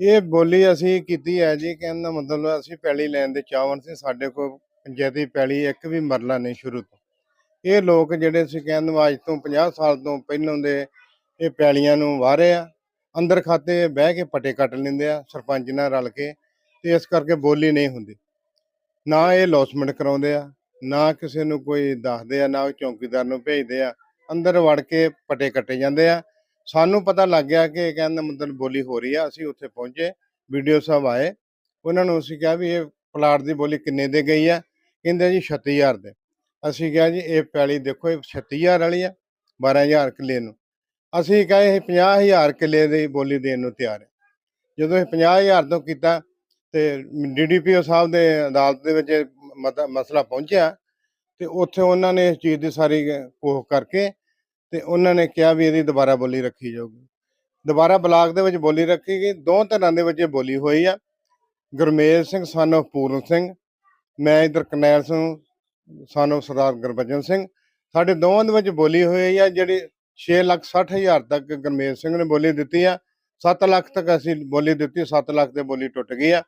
ਇਹ ਬੋਲੀ ਅਸੀਂ ਕੀਤੀ ਹੈ ਜੀ ਕਹਿਣ ਦਾ ਮਤਲਬ ਅਸੀਂ ਪੈਲੀ ਲੈਣ ਦੇ ਚਾਹਵਨ ਸੀ, ਸਾਡੇ ਕੋਲ ਪੰਚਾਇਤੀ ਪੈਲੀ ਇੱਕ ਵੀ ਮਰਲਾ ਨਹੀਂ ਸ਼ੁਰੂ ਤੋਂ। ਇਹ ਲੋਕ ਜਿਹੜੇ ਸੀ ਕਹਿਣ ਨੂੰ, ਅੱਜ ਤੋਂ 50 ਸਾਲ ਤੋਂ ਪਹਿਲਾਂ ਦੇ ਇਹ ਪੈਲੀਆਂ ਨੂੰ ਵਾਰੇ ਆ, ਅੰਦਰ ਖਾਤੇ ਬਹਿ ਕੇ ਪਟੇ ਕੱਟ ਲੈਂਦੇ ਆ, ਸਰਪੰਚ ਨਾਲ ਰਲ ਕੇ, ਤੇ ਇਸ ਕਰਕੇ ਬੋਲੀ ਨਹੀਂ ਹੁੰਦੀ। ਨਾ ਇਹ ਲੌਸਮੈਂਟ ਕਰਾਉਂਦੇ ਆ, ਨਾ ਕਿਸੇ ਨੂੰ ਕੋਈ ਦੱਸਦੇ ਆ, ਨਾ ਉਹ ਚੌਕੀਦਾਰ ਨੂੰ ਭੇਜਦੇ ਆ, ਅੰਦਰ ਵੜ ਕੇ ਪਟੇ ਕੱਟੇ ਜਾਂਦੇ ਆ ਸਾਨੂੰ ਪਤਾ ਲੱਗ ਗਿਆ ਕਿ ਇਹ ਕਹਿਣ ਮਤਲਬ ਬੋਲੀ ਹੋ ਰਹੀ ਆ, ਅਸੀਂ ਉੱਥੇ ਪਹੁੰਚੇ, ਵੀਡੀਓ ਸਾਹਿਬ ਆਏ, ਉਹਨਾਂ ਨੂੰ ਅਸੀਂ ਕਿਹਾ ਵੀ ਇਹ ਪਲਾਟ ਦੀ ਬੋਲੀ ਕਿੰਨੇ ਦੇ ਗਈ ਆ? ਕਹਿੰਦੇ ਜੀ 36000 ਦੇ। ਅਸੀਂ ਕਿਹਾ ਜੀ ਇਹ ਪੈਲੀ ਦੇਖੋ, ਇਹ 36000 ਵਾਲੀ ਆ 12000 ਕਿੱਲੇ ਨੂੰ। ਅਸੀਂ ਕਹੇ ਇਹ 50000 ਕਿੱਲੇ ਦੀ ਬੋਲੀ ਦੇਣ ਨੂੰ ਤਿਆਰ ਹੈ ਜਦੋਂ ਇਹ 50000 ਤੋਂ ਕੀਤਾ ਤੇ ਡੀਡੀਪੀਓ ਸਾਹਿਬ ਦੇ ਅਦਾਲਤ ਦੇ ਵਿੱਚ ਇਹ ਮਸਲਾ ਪਹੁੰਚਿਆ ਤੇ ਉੱਥੇ ਉਹਨਾਂ ਨੇ ਇਸ ਚੀਜ਼ ਦੀ ਸਾਰੀ ਕੋਹ ਕਰਕੇ ਤੇ ਉਹਨਾਂ ਨੇ ਕਿਹਾ ਵੀ ਇਹਦੀ ਦੁਬਾਰਾ ਬੋਲੀ ਰੱਖੀ ਜਾਊਗੀ। ਦੁਬਾਰਾ ਬਲਾਕ ਦੇ ਵਿੱਚ ਬੋਲੀ ਰੱਖੀ ਗਈ। ਦੋ ਤਰ੍ਹਾਂ ਦੇ ਵਿੱਚ ਇਹ ਬੋਲੀ ਹੋਈ ਆ। ਗੁਰਮੇਲ ਸਿੰਘ, son ਪੂਰਨ ਸਿੰਘ, ਮੈਂ ਇਧਰ ਕਰਨੈਲ ਸਿੰਘ, son ਸਰਦਾਰ ਗੁਰਬਚਨ ਸਿੰਘ। ਸਾਡੇ ਦੋਵਾਂ ਦੇ ਵਿੱਚ ਬੋਲੀ ਹੋਈ ਆ, ਜਿਹੜੀ 6 ਲੱਖ 60 ਹਜ਼ਾਰ ਤੱਕ ਗੁਰਮੇਲ ਸਿੰਘ ਨੇ ਬੋਲੀ ਦਿੱਤੀ ਆ। 7 ਲੱਖ ਤੱਕ ਅਸੀਂ ਬੋਲੀ ਦਿੱਤੀ 7 ਲੱਖ ਤੇ ਬੋਲੀ ਟੁੱਟ ਗਈ ਆ।